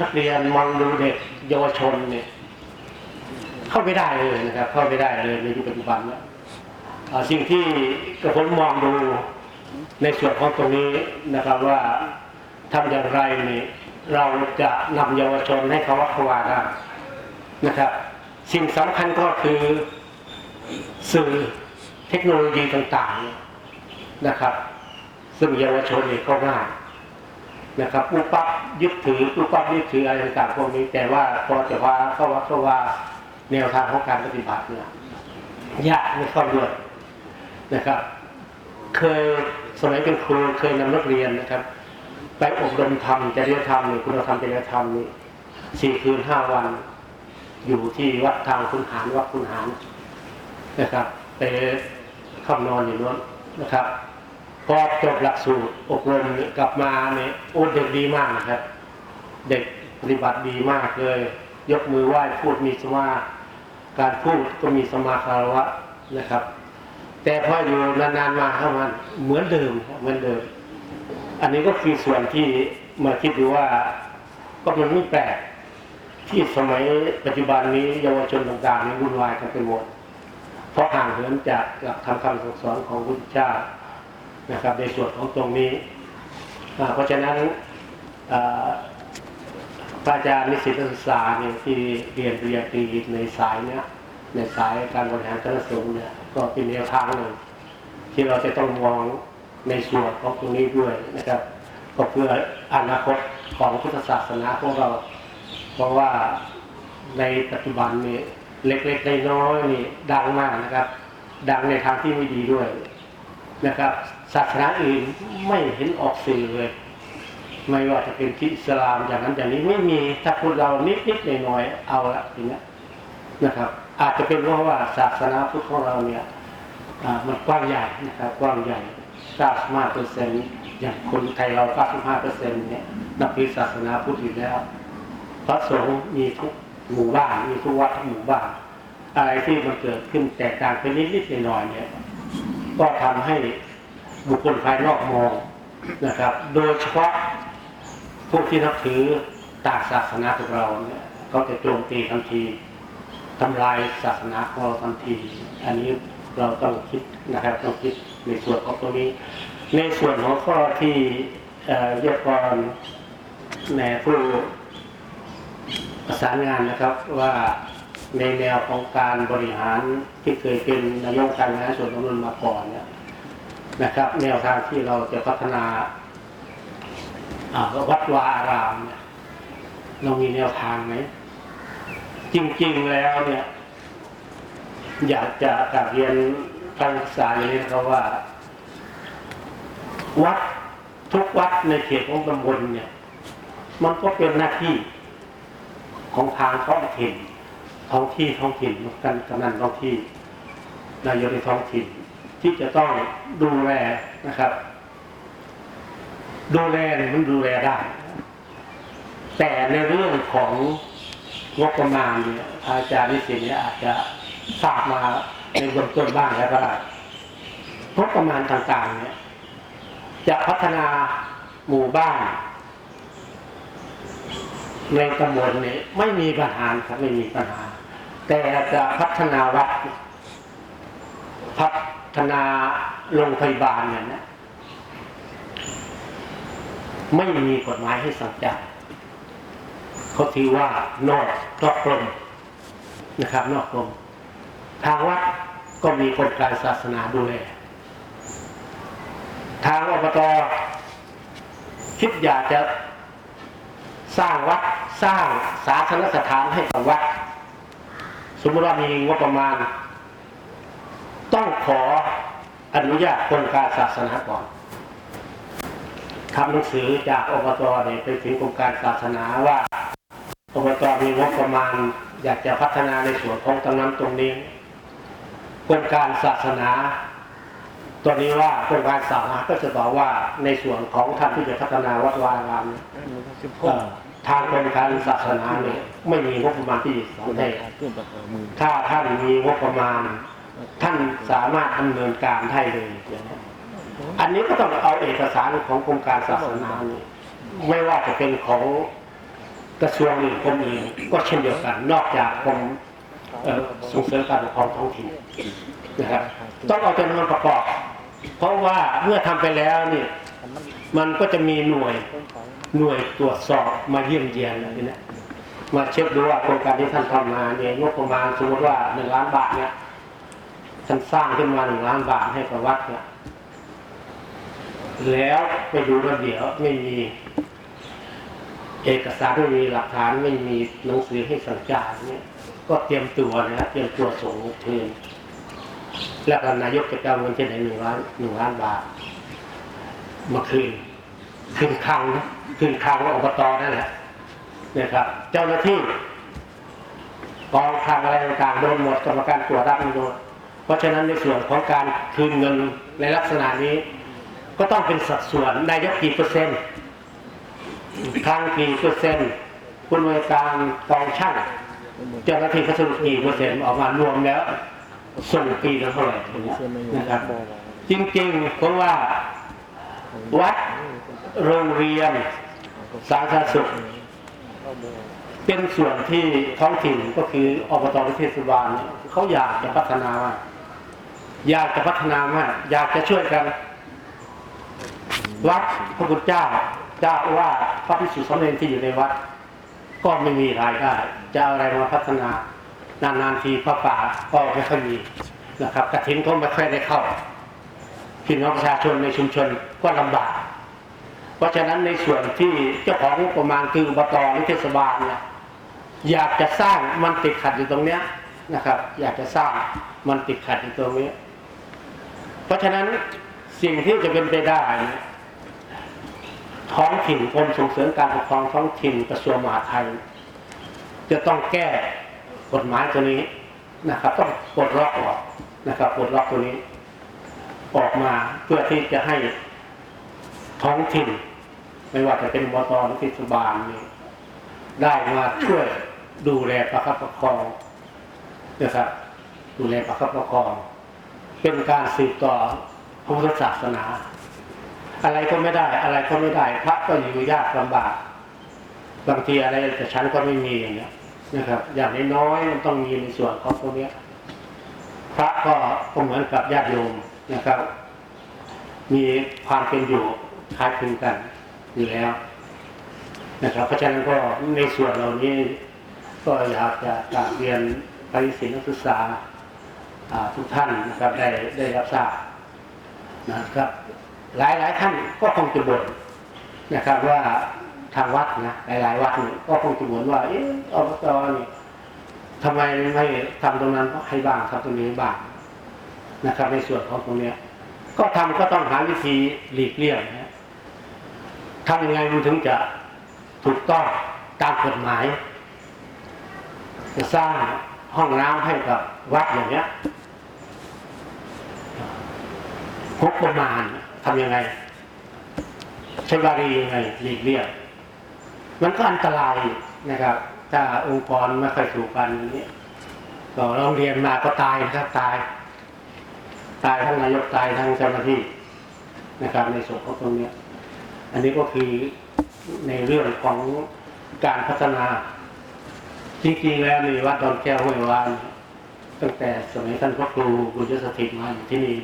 นักเรียนมองดูเด็กเยาวชนเนี่ย เข้าไม่ได้เลยนะครับ เข้าไม่ได้เลยในยุคปัจจุบันเนี่ยสิ่งที่กระผมมองดูในส่วนของตรงนี้นะครับว่าทำอย่างไรนี่เราจะนำเยาวชนให้เขาวัดเขาวาได้นะครับ สิ่งสำคัญก็คือสื่อเทคโนโลยีต่างๆนะครับ ซึ่งเยาวชนนี่ก็ง่าย นะครับปุ๊บปั๊บยึดถือปุ๊บปั๊บยึดถืออะไรต่างๆพวกนี้ แต่ว่าพอจะว่าเข้าวัดเข้าว่าแนวทางของการปฏิบัติเนี่ยยากไม่เข้าด้วยนะครับ เคยสมัยเป็นครูเคยนำนักเรียนนะครับ ไปอบรมธรรมจริยธรรมหรือคุณธรรมจริยธรรมนี่สี่คืนห้าวัน อยู่ที่วัดทางคุณหารวัดคุณหารนะครับ ไปเข้านอนอยู่นู้นนะครับ อจบหลักสูตรอบรมกลับมาเนี่ยโอ้เด็กดีมากนะครับ เด็กปฏิบัติดีมากเลย ยกมือไหว้พูดมีสมาการพูดก็มีสมาคารวะนะครับ แต่พออยู่นานๆมาเข้ามันเหมือนเดิมเหมือนเดิม อันนี้ก็คือส่วนที่มาคิดดูว่าก็มันไม่แปลกที่สมัยปัจจุบันนี้เยาวชนต่างๆนี่วุ่นวายกันไปหมดเพราะห่างเหินจากหลักธรรมคำสั่งสอนของพระพุทธเจ้า นะครับในส่วนของตรงนี้ เพราะฉะนั้นอาพระอาจารย์นิสิตนักศึกษาเนี่ยที่เรียนปริญญาตรีในสายเนี้ยในสายการบริหารคณะสงเนี่ยก็เป็นแนวทางหนึ่งที่เราจะต้องมองในส่วนของตรงนี้ด้วยนะครับก็เพื่ออนาคตของพุทธศาสนาของเรา เพราะว่าในปัจจุบันนี้เล็กๆน้อยๆนี่ดังมากนะครับ ดังในทางที่ไม่ดีด้วยนะครับ ศาสนาอื่นไม่เห็นออกสื่อเลย ไม่ว่าจะเป็นที่อิสลามอย่างนั้นอย่างนี้ไม่มีถ้าพูดเรานิดๆหน่อยๆเอาละทีเนี้ยนะครับ อาจจะเป็นเพราะว่าศาสนาพุทธของเราเนี่ยมันกว้างใหญ่นะครับกว้างใหญ่95เปอร์เซ็นต์อย่างคนไทยเรา95เปอร์เซ็นต์เนี่ยนับถือศาสนาพุทธอยู่แล้ว พระสงฆ์มีทุกหมู่บ้านมีทุกวัดทุกหมู่บ้านอะไรที่มันเกิดขึ้นแตกต่างไปนิดๆหน่อยๆเนี่ยก็ทำให้ บุคคลภายนอกมองนะครับ โดยเฉพาะพวกที่นับถือต่างศาสนาของเราเนี่ยก็จะโจมตีทันทีทำลายศาสนาของเราทันที อันนี้เราต้องคิดนะครับต้องคิดในส่วนของตรงนี้ ในส่วนของข้อที่เรียกกรแนผู้ประสานงานนะครับว่าในแนวของการบริหารที่เคยเป็นนายกการงานส่วนตำบลมาก่อนเนี่ย นะครับ แนวทางที่เราจะพัฒนาวัดวาอารามเนี่ยเรามีแนวทางไหมจริงๆแล้วเนี่ย อยากจะกลับเรียนการศึกษาอย่างนี้นะครับว่า วัดทุกวัดในเขตของตำบลเนี่ย มันก็เป็นหน้าที่ของทางท้องถิ่นท้องที่ท้องถิ่นกันกำนันท้องที่นายกในท้องถิ่น ที่จะต้องดูแลนะครับ ดูแลมันดูแลได้ แต่ในเรื่องของงบประมาณเนี่ยอาจารย์นิสิตเนี่ยอาจจะทราบมาในเบื้องต้นบ้างแล้วก็งบประมาณต่างๆ เนี่ย จะพัฒนาหมู่บ้าน ในตำบลนี้ไม่มีปัญหาครับไม่มีปัญหา แต่จะพัฒนาวัดพัฒ ธนาโรงพยาบาลเนี่ยนะไม่มีกฎหมายให้สั่งจ่ายเขาถือว่านอกนอกกรมนะครับ นอกกรมทางวัดก็มีกฎการศาสนาดูแลทางอบตคิดอยากจะสร้างวัดสร้างสาธารณสถานให้กับวัด สมมติว่ามีงบประมาณ ต้องขออนุญาตคนการศาสนาก่อนทำหนังสือจากอบตเนี่ยไปถึงกรมการศาสนาว่าอบตมีงบประมาณ อยากจะพัฒนาในส่วนของตรงนั้นตรงนี้กรมการศาสนาตัวนี้ว่ากรมการศาสนาก็จะบอกว่าในส่วนของท่านที่จะพัฒนาวัดวาอารามทางกรมการศาสนาเนี่ยไม่มีงบประมาณที่สอนให้ถ้าท่านมีงบประมาณ ท่านสามารถดำเนินการให้เลย อันนี้ก็ต้องเอาเอกสารของกรมการศาสนาเนี่ยไม่ว่าจะเป็นของกระทรวงอื่นกรมอื่นก็เช่นเดียวกัน นอกจากกรมส่งเสริมการปกครองท้องถิ่นนะครับต้องเอาจำนวนประกอบ เพราะว่าเมื่อทำไปแล้วนี่มันก็จะมีหน่วยหน่วยตรวจสอบมาเยี่ยมเยียนอะไรนี้มาเช็คดูว่าโครงการที่ท่านทำมาเนี่ยงบประมาณสมมติว่าหนึ่งล้านบาทเนี่ย ท่านสร้างขึ้นมาหนึ่งล้านบาทให้กับวัดเนี่ยแล้วไปดูระเบียบไม่มี เอกสารไม่มีหลักฐานไม่มีหนังสือให้สัญญาเนี่ยก็เตรียมตัวนะครับเตรียมตัวส่งคืนแล้วก็นายกจะเอาเงินที่ไหนหนึ่งล้านหนึ่งล้านบาทมาคืนคืนคลังนะคืนคลังอบตนั่นแหละนะครับ เจ้าหน้าที่กองคลังอะไรต่างๆโดนหมดกรรมการตรวจรับโดน ราะฉะนั้นในส่วนของการคืนเงินในลักษณะนี้ ก็ต้องเป็นสัดส่วนนายกกี่เปอร์เซ็นต์ทางกี่เปอร์เซ็นต์คุณบริการกองช่างเจ้าหน้าที่พัสดุกี่เปอร์เซ็นต์ออกมารวมแล้ว ส่งปีละเท่าไหร่นะครับ จริงๆเพราะว่าวัดโรงเรียนสาธารณสุขเป็นส่วนที่ท้องถิ่นก็คืออบตและเทศบาลเนี่ยเขาอยากจะพัฒนา อยากจะพัฒนามาก อยากจะช่วยกันวัดพระพุทธเจ้าเจ้าว่าพระภิกษุสามเณรที่อยู่ในวัด ก็ไม่มีรายได้จะอะไรมาพัฒนานานๆทีพระป่าก็ไม่ค่อยมีนะครับกระถินก็ไม่ค่อยได้เข้าพี่น้องประชาชนในชุมชนก็ลำบาก เพราะฉะนั้นในส่วนที่เจ้าของงบประมาณคืออบตหรือเทศบาลเนี่ยอยากจะสร้างมันติดขัดอยู่ตรงเนี้ยนะครับ อยากจะสร้างมันติดขัดอยู่ตรงนี้ เพราะฉะนั้นสิ่งที่จะเป็นไปได้ท้องถิ่นกรมส่งเสริมการปกครองท้องถิ่นกระทรวงมหาดไทย จะต้องแก้กฎหมายตัวนี้นะครับต้องปลดล็อกออกนะครับปลดล็อกตัวนี้ ออกมาเพื่อที่จะให้ท้องถิ่น ไม่ว่าจะเป็นบตหรือเทศบาลนี่ได้มาช่วยดูแลประคับประคองนะครับดูแลประคับประคอง เป็นการสืบต่อพระพุทธศาสนา อะไรก็ไม่ได้ อะไรก็ไม่ได้ พระก็อยู่ยากลำบากบางทีอะไรแต่ฉันก็ไม่มีอย่างเงี้ยนะครับ อย่างน้อยๆมันต้องมีในส่วนของตรงเนี้ยพระก็ก็เหมือนกับญาติโยมนะครับ มีความเป็นอยู่คล้ายคลึงกันอยู่แล้วนะครับเพราะฉะนั้นก็ในส่วนเหล่านี้ ก็อยากจะกราบเรียนไปศิลปศึกษา ทุกท่านนะครับได้ได้รับทราบนะครับ หลายหลายท่านก็คงจะบ่นนะครับว่าทางวัดนะหลาย ๆ วัดนี่ก็คงจะบ่นว่าเอออบตนี่ทำไมไม่ทำตรงนั้นให้บ้างทำตรงนี้บ้างนะครับ ในส่วนของตรงเนี้ย ก็ทำก็ต้องหาวิธีหลีกเลี่ยงนะทำยังไงมันถึงจะถูกต้องตามกฎหมาย จะสร้างห้องน้ำให้กับวัดอย่างเนี้ย งบประมาณทำยังไงใช้บารียังไงหลีกเลี่ยงมันก็อันตรายนะครับ ถ้าองค์กรไม่ค่อยถูกกันอย่างนี้ก็โรงเรียนมาก็ตายนะครับตาย ตายทั้งนายกตายทั้งเจ้าหน้าที่นะครับ ในส่วนของตรงนี้อันนี้ก็คือในเรื่องของการพัฒนาจริงๆแล้วในวัดดอนแก้วห้วยวานตั้งแต่สมัยท่านพระครูบุญยสถิตมาอยู่ที่นี่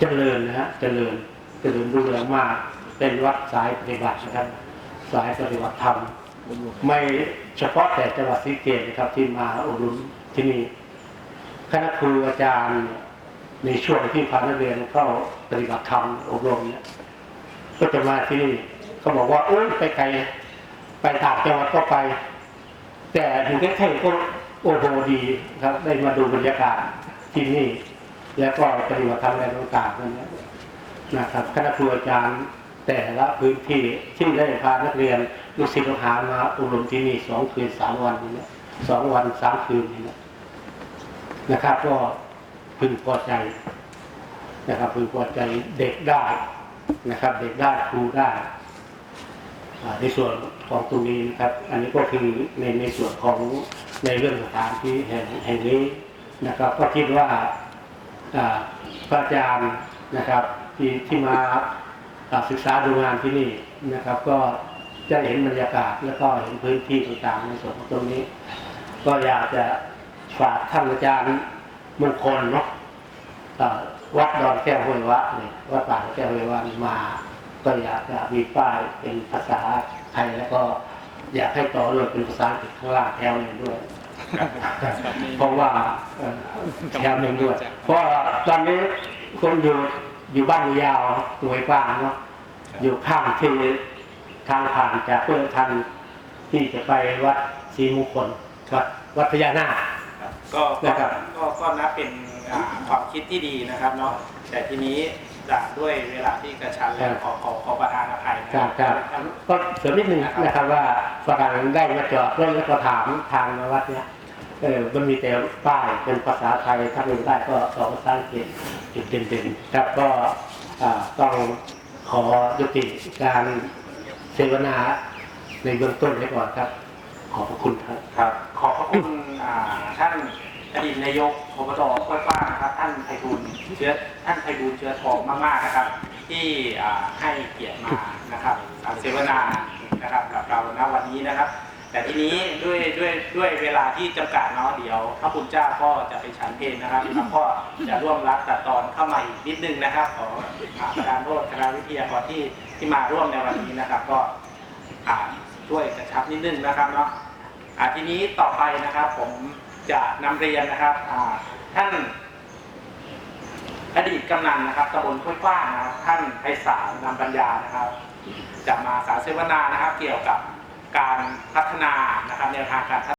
เจริญนะฮะเจริญเจริญรุ่งเรืองมากเป็นวัดสายปฏิบัตินะครับ สายปฏิบัติธรรมไม่เฉพาะแต่จังหวัดสะเกตนะครับที่มาอบรมที่นี่คณะครูอาจารย์ในช่วงที่พานักเรียนเข้าปฏิบัติธรรมอบรมเนี่ยก็จะมาที่นี่เขาบอกว่าโอ้ยไปไกลไปต่างจังหวัดก็ไป แต่ถึงใกล้ๆก็โอโหดีครับได้มาดูบรรยากาศที่นี่ แล้วก็ปฏิบัติธรรมอะไรต่างๆนั่นนะนะครับคณะครูอาจารย์แต่ละพื้นที่ที่ได้พานักเรียนลูกศิษย์ลูกหามาอบรมที่นี่สองคืนสามวันนี่นะสองวันสามคืนนี่นะนะครับ ก็พึงพอใจนะครับพึงพอใจเด็กได้นะครับ เด็กได้ครูได้ในส่วนของตรงนี้นะครับ อันนี้ก็คือในในส่วนของในเรื่องสถานที่แห่งแห่งนี้นะครับ ก็คิดว่า พระอาจารย์นะครับที่ที่มาศึกษาดูงานที่นี่นะครับ ก็จะเห็นบรรยากาศแล้วก็เห็นพื้นที่ต่างๆในส่วนตรงนี้ ก็อยากจะฝากท่านอาจารย์มงคลเนาะวัดดอนแก้วห้วยวะเนี่ยวัดป่าแก้วห้วยวะมา ก็อยากจะมีป้ายเป็นภาษาไทยแล้วก็อยากให้ต่อเรื่องเป็นภาษาอังกฤษข้างล่างแถวนึ่งด้วย เพราะว่าเอ่อแถวหนึ่งด้วยเพราะว่าตอนนี้คนอยู่อยู่บ้านยาวหน่วยกว้างเนาะอยู่ข้างที่ทางผ่านจากเพื่อทันที่จะไปวัดศรีมงคลวัดวัดพญานาคครับก็นะคก็รับก็ก็นับเป็นอ่าความคิดที่ดีนะครับเนาะแต่ทีนี้จากด้วยเวลาที่กระชั้นแล้วขอขอขอประทานอภัยนะครับครับก็เสริมนิดนึงนะครับว่าฝรั่งได้มาจอดรถแล้วก็ถามทางมาวัดเนี้ย เออมันมีแต่ป้ายเป็นภาษาไทยถ้าเป็นได้ก็สองภาษาอังกฤษจุดเด่นๆครับก็ต้องขอยุติการเสวนาในเบื้องต้นไว้ก่อนครับ ขอบพระคุณครับครับ ขอบพระคุณท่านอดีตนายกอบตกว้างๆนะครับ ท่านไพบูลเชื้อท่านไพบูลเชื้อทองมากๆนะครับ ที่ให้เกียรติมานะครับเสวนานะครับกับเราณวันนี้นะครับ แต่ทีนี้ด้วยด้วยด้วยเวลาที่จำกัดเนาะเดี๋ยวพระคุณเจ้าก็จะไปฉันเพลนะครับแล้วก็จะร่วมรับตัดตอนเข้ามาอีกนิดนึงนะครับขออ่าประธานโทษคณะวิทยากรที่ที่มาร่วมในวันนี้นะครับ ก็อ่าช่วยกระชับนิดนึงนะครับเนาะทีนี้ต่อไปนะครับ ผมจะนำเรียนนะครับท่านอดีตกำนันนะครับตำบลห้วยกว้างนะครับท่านไพศาลนำปัญญานะครับ จะมาสาเสวนานะครับ เกี่ยวกับ การพัฒนานะครับแนวทางการ